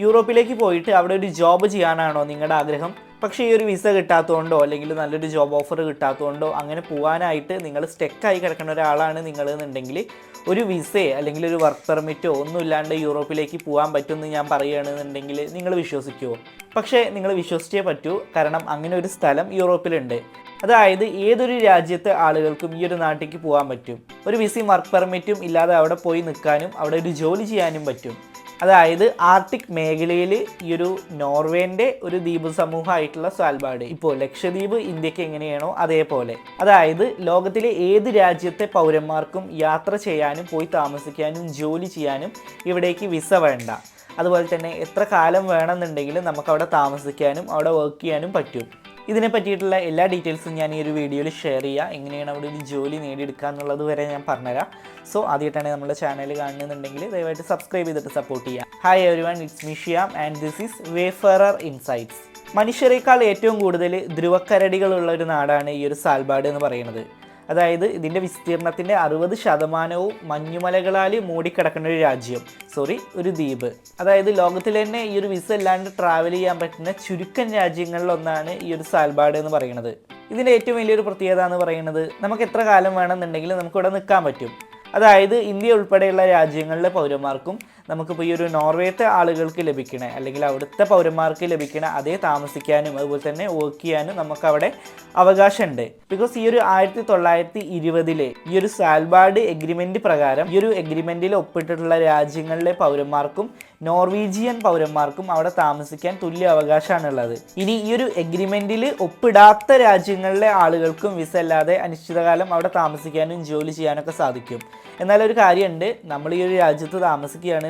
യൂറോപ്പിലേക്ക് പോയിട്ട് അവിടെ ഒരു ജോബ് ചെയ്യാനാണോ നിങ്ങളുടെ ആഗ്രഹം? പക്ഷേ ഈ ഒരു വിസ കിട്ടാത്തതുകൊണ്ടോ അല്ലെങ്കിൽ നല്ലൊരു ജോബ് ഓഫർ കിട്ടാത്തതുകൊണ്ടോ അങ്ങനെ പോകാനായിട്ട് നിങ്ങൾ സ്റ്റെക്കായി കിടക്കുന്ന ഒരാളാണ് നിങ്ങൾ എന്നുണ്ടെങ്കിൽ ഒരു വിസയോ അല്ലെങ്കിൽ ഒരു വർക്ക് പെർമിറ്റോ ഒന്നും ഇല്ലാണ്ട് യൂറോപ്പിലേക്ക് പോകാൻ പറ്റുമെന്ന് ഞാൻ പറയുകയാണെന്നുണ്ടെങ്കിൽ നിങ്ങൾ വിശ്വസിക്കുമോ പക്ഷേ നിങ്ങൾ വിശ്വസിച്ചേ പറ്റൂ. കാരണം അങ്ങനെ ഒരു സ്ഥലം യൂറോപ്പിലുണ്ട്. അതായത് ഏതൊരു രാജ്യത്തെ ആളുകൾക്കും ഈ ഒരു നാട്ടിലേക്ക് പോകാൻ പറ്റും. ഒരു വിസയും വർക്ക് പെർമിറ്റും ഇല്ലാതെ അവിടെ പോയി നിൽക്കാനും അവിടെ ഒരു ജോലി ചെയ്യാനും പറ്റും. അതായത് ആർട്ടിക് മേഖലയിൽ ഈ ഒരു നോർവേന്റെ ഒരു ദ്വീപ് സമൂഹമായിട്ടുള്ള സ്വാൽബാർഡ് ഇപ്പോൾ ലക്ഷദ്വീപ് ഇന്ത്യയ്ക്ക് എങ്ങനെയാണോ അതേപോലെ. അതായത് ലോകത്തിലെ ഏത് രാജ്യത്തെ പൗരന്മാർക്കും യാത്ര ചെയ്യാനും പോയി താമസിക്കാനും ജോലി ചെയ്യാനും ഇവിടേക്ക് വിസ വേണ്ട. അതുപോലെ തന്നെ എത്ര കാലം വേണമെന്നുണ്ടെങ്കിലും നമുക്ക് അവിടെ താമസിക്കാനും അവിടെ വർക്ക് ചെയ്യാനും പറ്റും. ഇതിനെ പറ്റിയിട്ടുള്ള എല്ലാ ഡീറ്റെയിൽസും ഞാൻ ഈ ഒരു വീഡിയോയിൽ ഷെയർ ചെയ്യുക എങ്ങനെയാണ് അവിടെ ഒരു ജോലി നേടിയെടുക്കുക എന്നുള്ളത് വരെ ഞാൻ പറഞ്ഞുതരാം. സോ ആദ്യമായിട്ടാണ് നമ്മുടെ ചാനൽ കാണുന്നുണ്ടെങ്കിൽ ദയവായിട്ട് സബ്സ്ക്രൈബ് ചെയ്തിട്ട് സപ്പോർട്ട് ചെയ്യുക. Hi everyone it's Mishiyam and this is wayfarer insights മനുഷ്യരെക്കാൾ ഏറ്റവും കൂടുതൽ ധ്രുവക്കരടികളുള്ള ഒരു നാടാണ് ഈ ഒരു സാൽബാഡ് എന്ന് പറയുന്നത്. അതായത് ഇതിന്റെ വിസ്തീർണത്തിന്റെ അറുപത് ശതമാനവും മഞ്ഞുമലകളാൽ മൂടിക്കിടക്കുന്ന ഒരു രാജ്യം. സോറി ഒരു ദ്വീപ്. അതായത് ലോകത്തിൽ തന്നെ ഈ ഒരു വിസ അല്ലാണ്ട് ട്രാവൽ ചെയ്യാൻ പറ്റുന്ന ചുരുക്കം രാജ്യങ്ങളിലൊന്നാണ് ഈ ഒരു സാൽബാഡ് എന്ന് പറയുന്നത്. ഇതിന്റെ ഏറ്റവും വലിയൊരു പ്രത്യേകത എന്ന് പറയുന്നത് നമുക്ക് എത്ര കാലം വേണമെന്നുണ്ടെങ്കിലും നമുക്ക് ഇവിടെ നിൽക്കാൻ പറ്റും. അതായത് ഇന്ത്യ ഉൾപ്പെടെയുള്ള രാജ്യങ്ങളിലെ പൗരന്മാർക്കും നമുക്കിപ്പോൾ ഈ ഒരു നോർവേത്തെ ആളുകൾക്ക് ലഭിക്കണ അല്ലെങ്കിൽ അവിടുത്തെ പൗരന്മാർക്ക് ലഭിക്കണ അതേ താമസിക്കാനും അതുപോലെ തന്നെ വർക്ക് ചെയ്യാനും നമുക്ക് അവിടെ അവകാശമുണ്ട്. ബിക്കോസ് ഈ ഒരു ആയിരത്തി തൊള്ളായിരത്തി ഇരുപതിലെ ഈ ഒരു സാൽബാർഡ് എഗ്രിമെന്റ് പ്രകാരം ഈ ഒരു എഗ്രിമെന്റിൽ ഒപ്പിട്ടിട്ടുള്ള രാജ്യങ്ങളിലെ പൗരന്മാർക്കും നോർവീജിയൻ പൗരന്മാർക്കും അവിടെ താമസിക്കാൻ തുല്യ അവകാശമാണുള്ളത്. ഇനി ഈ ഒരു എഗ്രിമെന്റിൽ ഒപ്പിടാത്ത രാജ്യങ്ങളിലെ ആളുകൾക്കും വിസ അല്ലാതെ അനിശ്ചിതകാലം അവിടെ താമസിക്കാനും ജോലി ചെയ്യാനൊക്കെ സാധിക്കും. എന്നാൽ ഒരു കാര്യമുണ്ട് നമ്മൾ ഈ ഒരു രാജ്യത്ത്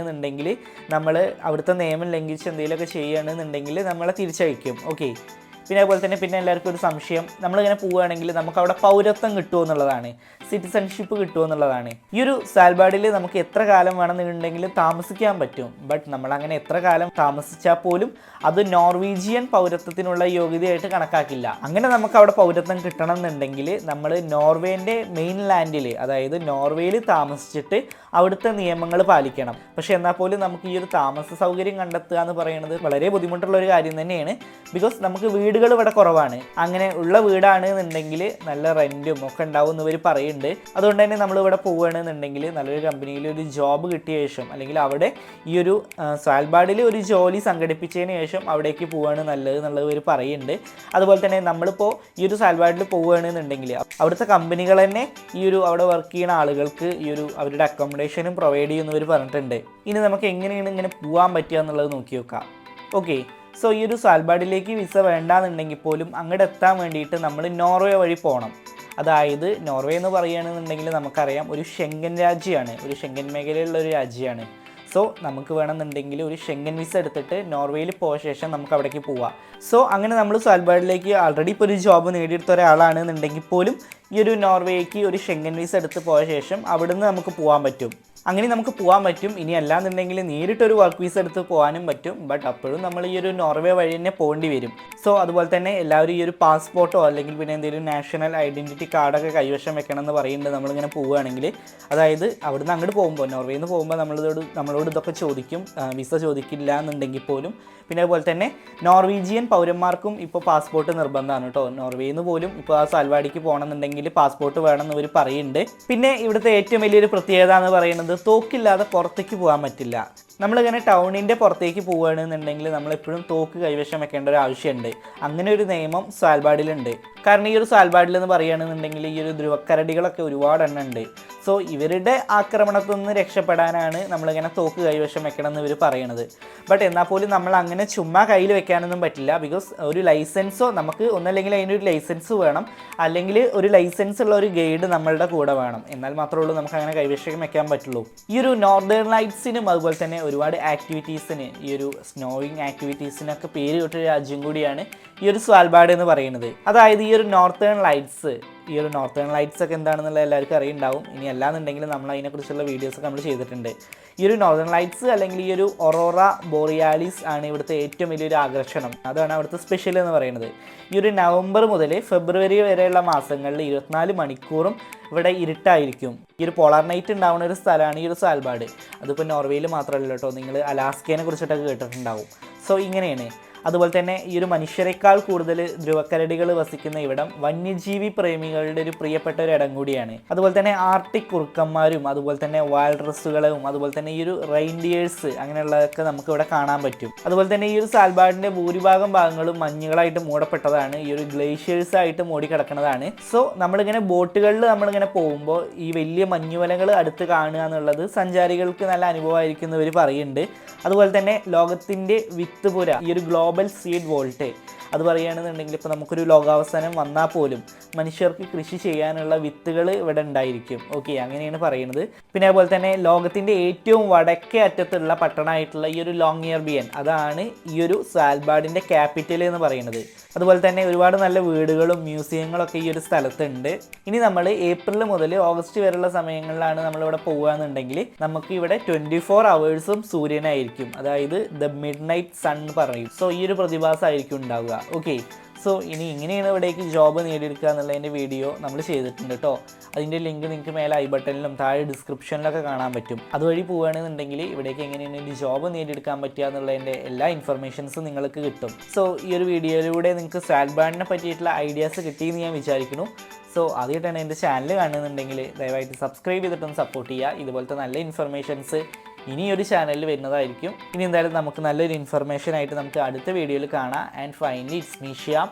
താമസിക്കുകയാണെന്നുണ്ടെങ്കിൽ നമ്മൾ അവിടുത്തെ നിയമം ലംഘിച്ച് എന്തെങ്കിലുമൊക്കെ ചെയ്യുകയാണെന്നുണ്ടെങ്കിൽ നമ്മളെ തിരിച്ചയക്കും. ഓക്കെ പിന്നെ അതുപോലെ തന്നെ പിന്നെ എല്ലാവർക്കും ഒരു സംശയം. നമ്മളിങ്ങനെ പോവുകയാണെങ്കിൽ നമുക്ക് അവിടെ പൗരത്വം കിട്ടുമോ എന്നുള്ളതാണ്. സിറ്റിസൺഷിപ്പ് കിട്ടുമോ എന്നുള്ളതാണ്. ഈ ഒരു സാൽബാഡിൽ നമുക്ക് എത്ര കാലം വേണമെന്നുണ്ടെങ്കിൽ താമസിക്കാൻ പറ്റും. ബട്ട് നമ്മൾ അങ്ങനെ എത്ര കാലം താമസിച്ചാൽ പോലും അത് നോർവീജിയൻ പൗരത്വത്തിനുള്ള യോഗ്യതയായിട്ട് കണക്കാക്കില്ല. അങ്ങനെ നമുക്ക് അവിടെ പൗരത്വം കിട്ടണം എന്നുണ്ടെങ്കിൽ നമ്മൾ നോർവേന്റെ മെയിൻ ലാൻഡിൽ അതായത് നോർവേയിൽ താമസിച്ചിട്ട് അവിടുത്തെ നിയമങ്ങൾ പാലിക്കണം. പക്ഷേ എന്നാൽ പോലും നമുക്ക് ഈ ഒരു താമസ സൗകര്യം കണ്ടെത്തുക എന്ന് പറയുന്നത് വളരെ ബുദ്ധിമുട്ടുള്ള ഒരു കാര്യം തന്നെയാണ്. ബിക്കോസ് നമുക്ക് വീടുകൾ ഇവിടെ കുറവാണ്. അങ്ങനെ ഉള്ള വീടാണ് എന്നുണ്ടെങ്കിൽ നല്ല റെന്റും ഒക്കെ ഉണ്ടാവും എന്ന് ഇവർ പറയുന്നുണ്ട്. അതുകൊണ്ട് തന്നെ നമ്മൾ ഇവിടെ പോവുകയാണെന്നുണ്ടെങ്കിൽ നല്ലൊരു കമ്പനിയിൽ ഒരു ജോബ് കിട്ടിയ ശേഷം അല്ലെങ്കിൽ അവിടെ ഈ ഒരു സാൽബാഡിൽ ഒരു ജോലി സംഘടിപ്പിച്ചതിന് ശേഷം അവിടേക്ക് പോവുകയാണ് നല്ലത് എന്നുള്ളത് ഇവർ പറയുന്നുണ്ട്. അതുപോലെ തന്നെ നമ്മളിപ്പോൾ ഈ ഒരു സാൽബാഡിൽ പോവുകയാണെന്നുണ്ടെങ്കിൽ അവിടുത്തെ കമ്പനികൾ തന്നെ ഈ ഒരു അവിടെ വർക്ക് ചെയ്യുന്ന ആളുകൾക്ക് ഈ ഒരു അവരുടെ അക്കോമഡേഷനും പ്രൊവൈഡ് ചെയ്യുന്നവർ പറഞ്ഞിട്ടുണ്ട്. ഇനി നമുക്ക് എങ്ങനെയാണ് ഇങ്ങനെ പോകാൻ പറ്റുക എന്നുള്ളത് നോക്കി നോക്കാം. ഓക്കെ സോ ഈ ഒരു സാൽബാഡിലേക്ക് വിസ വേണ്ടാന്നുണ്ടെങ്കിൽ പോലും അങ്ങോട്ട് എത്താൻ വേണ്ടിയിട്ട് നമ്മൾ നോർവേ വഴി പോകണം അതായത് നോർവേ എന്ന് പറയുകയാണെന്നുണ്ടെങ്കിൽ നമുക്കറിയാം ഒരു ഷെങ്കൻ രാജ്യമാണ്. ഒരു ഷെങ്കൻ മേഖലയിലുള്ള ഒരു രാജ്യമാണ്. സോ നമുക്ക് വേണമെന്നുണ്ടെങ്കിൽ ഒരു ഷെങ്കൻ വിസ എടുത്തിട്ട് നോർവേയിൽ പോയ ശേഷം നമുക്ക് അവിടേക്ക് പോവാം. സോ അങ്ങനെ നമ്മൾ സാൽബാഡിലേക്ക് ആൾറെഡി ഇപ്പോൾ ഒരു ജോബ് നേടിയെടുത്ത ഒരാളാണെന്നുണ്ടെങ്കിൽ പോലും ഈ ഒരു നോർവേക്ക് ഒരു ഷെങ്കൻ വിസ എടുത്ത് പോയ ശേഷം അവിടുന്ന് നമുക്ക് പോകാൻ പറ്റും. അങ്ങനെ നമുക്ക് പോകാൻ പറ്റും. ഇനി അല്ലാന്നുണ്ടെങ്കിൽ നേരിട്ടൊരു വർക്ക് വിസ എടുത്ത് പോകാനും പറ്റും. ബട്ട് അപ്പോഴും നമ്മൾ ഈ ഒരു നോർവേ വഴി തന്നെ പോകേണ്ടി വരും. സോ അതുപോലെ തന്നെ എല്ലാവരും ഈ ഒരു പാസ്പോർട്ടോ അല്ലെങ്കിൽ പിന്നെ എന്തെങ്കിലും നാഷണൽ ഐഡന്റിറ്റി കാർഡൊക്കെ കൈവശം വെക്കണം എന്ന് പറയുന്നുണ്ട്. നമ്മളിങ്ങനെ പോവുകയാണെങ്കിൽ അതായത് അവിടുന്ന് അങ്ങോട്ട് പോകുമ്പോൾ നോർവേയിൽ നിന്ന് പോകുമ്പോൾ നമ്മളിതോട് നമ്മളോട് ഇതൊക്കെ ചോദിക്കും. വിസ ചോദിക്കില്ല എന്നുണ്ടെങ്കിൽ പോലും. പിന്നെ അതുപോലെ തന്നെ നോർവീജിയൻ പൗരന്മാർക്കും ഇപ്പോൾ പാസ്പോർട്ട് നിർബന്ധമാണ് കേട്ടോ. നോർവേയിൽ നിന്ന് പോലും ഇപ്പോൾ ആ സാൽവാടിക്ക് പോകണമെന്നുണ്ടെങ്കിൽ പാസ്പോർട്ട് വേണമെന്ന് ഇവർ പറയുന്നുണ്ട്. പിന്നെ ഇവിടുത്തെ ഏറ്റവും വലിയൊരു പ്രത്യേകത എന്ന് പറയുന്നത് തോക്കില്ലാതെ പുറത്തേക്ക് പോകാൻ പറ്റില്ല. നമ്മളിങ്ങനെ ടൗണിന്റെ പുറത്തേക്ക് പോവുകയാണെന്നുണ്ടെങ്കിൽ നമ്മളെപ്പോഴും തോക്ക് കൈവശം വെക്കേണ്ട ഒരു ആവശ്യമുണ്ട്. അങ്ങനെ ഒരു നിയമം സാൽബാഡിലുണ്ട് കാരണം ഈ ഒരു സാൽബാഡിൽ എന്ന് പറയുകയാണെന്നുണ്ടെങ്കിൽ ഈ ഒരു ധ്രുവക്കരടികളൊക്കെ ഒരുപാട് എണ്ണം ഉണ്ട്. സോ ഇവരുടെ ആക്രമണത്തിൽ നിന്ന് രക്ഷപ്പെടാനാണ് നമ്മളിങ്ങനെ തോക്ക് കൈവശം വെക്കണം എന്ന് ഇവർ പറയണത്. ബട്ട് എന്നാൽ പോലും നമ്മൾ അങ്ങനെ ചുമ്മാ കയ്യിൽ വെക്കാനൊന്നും പറ്റില്ല. ബിക്കോസ് ഒരു ലൈസൻസോ നമുക്ക് ഒന്നല്ലെങ്കിൽ അതിനൊരു ലൈസൻസ് വേണം. അല്ലെങ്കിൽ ഒരു ലൈസൻസ് ഉള്ള ഒരു ഗൈഡ് നമ്മളുടെ കൂടെ വേണം. എന്നാൽ മാത്രമേ ഉള്ളൂ നമുക്ക് അങ്ങനെ കൈവശം വെക്കാൻ പറ്റുള്ളൂ. ഈ ഒരു നോർത്തേൺ ലൈറ്റ്സിനും അതുപോലെ തന്നെ ഒരുപാട് ആക്ടിവിറ്റീസിന് ഈ ഒരു സ്നോയിങ് ആക്ടിവിറ്റീസിനൊക്കെ പേര് കേട്ടൊരു രാജ്യം കൂടിയാണ് ഈ ഒരു സ്വാൽബാഡ് എന്ന് പറയുന്നത്. അതായത് ഈ ഒരു നോർത്തേൺ ലൈറ്റ്സ് ഈ ഒരു നോർത്തേൺ ലൈറ്റ്സ് ഒക്കെ എന്താണെന്നുള്ള എല്ലാവർക്കും അറിയുണ്ടാവും. ഇനി അല്ലാന്നുണ്ടെങ്കിൽ നമ്മൾ അതിനെക്കുറിച്ചുള്ള വീഡിയോസ് ഒക്കെ നമ്മൾ ചെയ്തിട്ടുണ്ട്. ഈ ഒരു നോർത്തേൺ ലൈറ്റ്സ് അല്ലെങ്കിൽ ഈ ഒരു ഒറോറ ബോറിയാലിസ് ആണ് ഇവിടുത്തെ ഏറ്റവും വലിയൊരു ആകർഷണം. അതാണ് അവിടുത്തെ സ്പെഷ്യൽ എന്ന് പറയുന്നത്. ഈ ഒരു നവംബർ മുതൽ ഫെബ്രുവരി വരെയുള്ള മാസങ്ങളിൽ ഇരുപത്തിനാല് മണിക്കൂറും ഇവിടെ ഇരുട്ടായിരിക്കും. ഈ ഒരു പോളാർ നൈറ്റ് ഉണ്ടാവുന്ന ഒരു സ്ഥലമാണ് ഈ ഒരു സാൽബാട് അതിപ്പോൾ നോർവേയിൽ മാത്രമല്ല കേട്ടോ നിങ്ങൾ അലാസ്കേനെ കുറിച്ചിട്ടൊക്കെ കേട്ടിട്ടുണ്ടാവും. സോ ഇങ്ങനെയാണ്. അതുപോലെ തന്നെ ഈ ഒരു മനുഷ്യരെക്കാൾ കൂടുതൽ ധ്രുവക്കരടികൾ വസിക്കുന്ന ഇവിടം വന്യജീവി പ്രേമികളുടെ ഒരു പ്രിയപ്പെട്ട ഒരു ഇടം കൂടിയാണ്. അതുപോലെ തന്നെ ആർട്ടിക് കുറുക്കന്മാരും അതുപോലെ തന്നെ വാൾഡ്രസ്സുകളും അതുപോലെ തന്നെ ഈ ഒരു റെയിൻഡിയേഴ്സ് അങ്ങനെയുള്ളതൊക്കെ നമുക്ക് ഇവിടെ കാണാൻ പറ്റും. അതുപോലെ തന്നെ ഈ ഒരു സാൽബാഡിന്റെ ഭൂരിഭാഗം ഭാഗങ്ങളും മഞ്ഞുകളായിട്ട് മൂടപ്പെട്ടതാണ് ഈ ഒരു ഗ്ലേഷ്യേഴ്സ് ആയിട്ട് മൂടിക്കിടക്കുന്നതാണ്. സോ നമ്മളിങ്ങനെ ബോട്ടുകളിൽ നമ്മളിങ്ങനെ പോകുമ്പോൾ ഈ വലിയ മഞ്ഞുവലകൾ അടുത്ത് കാണുക എന്നുള്ളത് സഞ്ചാരികൾക്ക് നല്ല അനുഭവമായിരിക്കും എന്ന് ഇവർ പറയുന്നുണ്ട്. അതുപോലെ തന്നെ ലോകത്തിന്റെ വിത്തുപുര ഈ ഒരു ഗ്ലോബൽ സീഡ് വോൾട്ടേജ് അത് പറയുകയാണെന്നുണ്ടെങ്കിൽ ഇപ്പോൾ നമുക്കൊരു ലോകാവസാനം വന്നാൽ പോലും മനുഷ്യർക്ക് കൃഷി ചെയ്യാനുള്ള വിത്തുകൾ ഇവിടെ ഉണ്ടായിരിക്കും. ഓക്കെ അങ്ങനെയാണ് പറയുന്നത്. പിന്നെ അതുപോലെ തന്നെ ലോകത്തിന്റെ ഏറ്റവും വടക്കേ അറ്റത്തുള്ള പട്ടണമായിട്ടുള്ള ഈ ഒരു ലോങ് ഇയർ ബിയൻ അതാണ് ഈ ഒരു സാൽബാഡിന്റെ ക്യാപിറ്റൽ എന്ന് പറയുന്നത്. അതുപോലെ തന്നെ ഒരുപാട് നല്ല വീടുകളും മ്യൂസിയങ്ങളൊക്കെ ഈ ഒരു സ്ഥലത്തുണ്ട്. ഇനി നമ്മൾ ഏപ്രിൽ മുതൽ ഓഗസ്റ്റ് വരെയുള്ള സമയങ്ങളിലാണ് നമ്മളിവിടെ പോകുകയെന്നുണ്ടെങ്കിൽ നമുക്ക് ഇവിടെ ട്വന്റി ഫോർ അവേഴ്സും സൂര്യനായിരിക്കും. അതായത് ദ മിഡ് നൈറ്റ് സൺ പറയും. സോ ഈ ഒരു പ്രതിഭാസമായിരിക്കും ഉണ്ടാവുക. ഓക്കെ സോ ഇനി ഇങ്ങനെയാണ് ഇവിടേക്ക് ജോബ് നേടിയെടുക്കുക എന്നുള്ളതിന്റെ വീഡിയോ നമ്മൾ ചെയ്തിട്ടുണ്ട് കേട്ടോ അതിന്റെ ലിങ്ക് നിങ്ങൾക്ക് മേലെ ഐ ബട്ടണിലും താഴെ ഡിസ്ക്രിപ്ഷനിലൊക്കെ കാണാൻ പറ്റും. അതുവഴി പോവുകയാണെന്നുണ്ടെങ്കിൽ ഇവിടേക്ക് എങ്ങനെയാണ് ഇനി ജോബ് നേടിയെടുക്കാൻ പറ്റുക എന്നുള്ളതിന്റെ എല്ലാ ഇൻഫർമേഷൻസും നിങ്ങൾക്ക് കിട്ടും. സോ ഈ ഒരു വീഡിയോയിലൂടെ നിങ്ങൾക്ക് സാൽബാഡിനെ പറ്റിയിട്ടുള്ള ഐഡിയാസ് കിട്ടിയെന്ന് ഞാൻ വിചാരിക്കുന്നു. സോ ആദ്യമായിട്ടാണ് എന്റെ ചാനൽ കാണുന്നുണ്ടെങ്കിൽ ദയവായിട്ട് സബ്സ്ക്രൈബ് ചെയ്തിട്ടൊന്ന് സപ്പോർട്ട് ചെയ്യുക. ഇതുപോലത്തെ നല്ല ഇൻഫർമേഷൻസ് ഇനി ഒരു ചാനലിൽ വരുന്നതായിരിക്കും. ഇനി എന്തായാലും നമുക്ക് നല്ലൊരു ഇൻഫർമേഷൻ ആയിട്ട് നമുക്ക് അടുത്ത വീഡിയോയിൽ കാണാം. And finally it's Mishiyam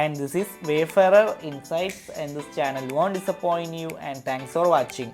and this is wayfarer insights and this channel won't disappoint you and thanks for watching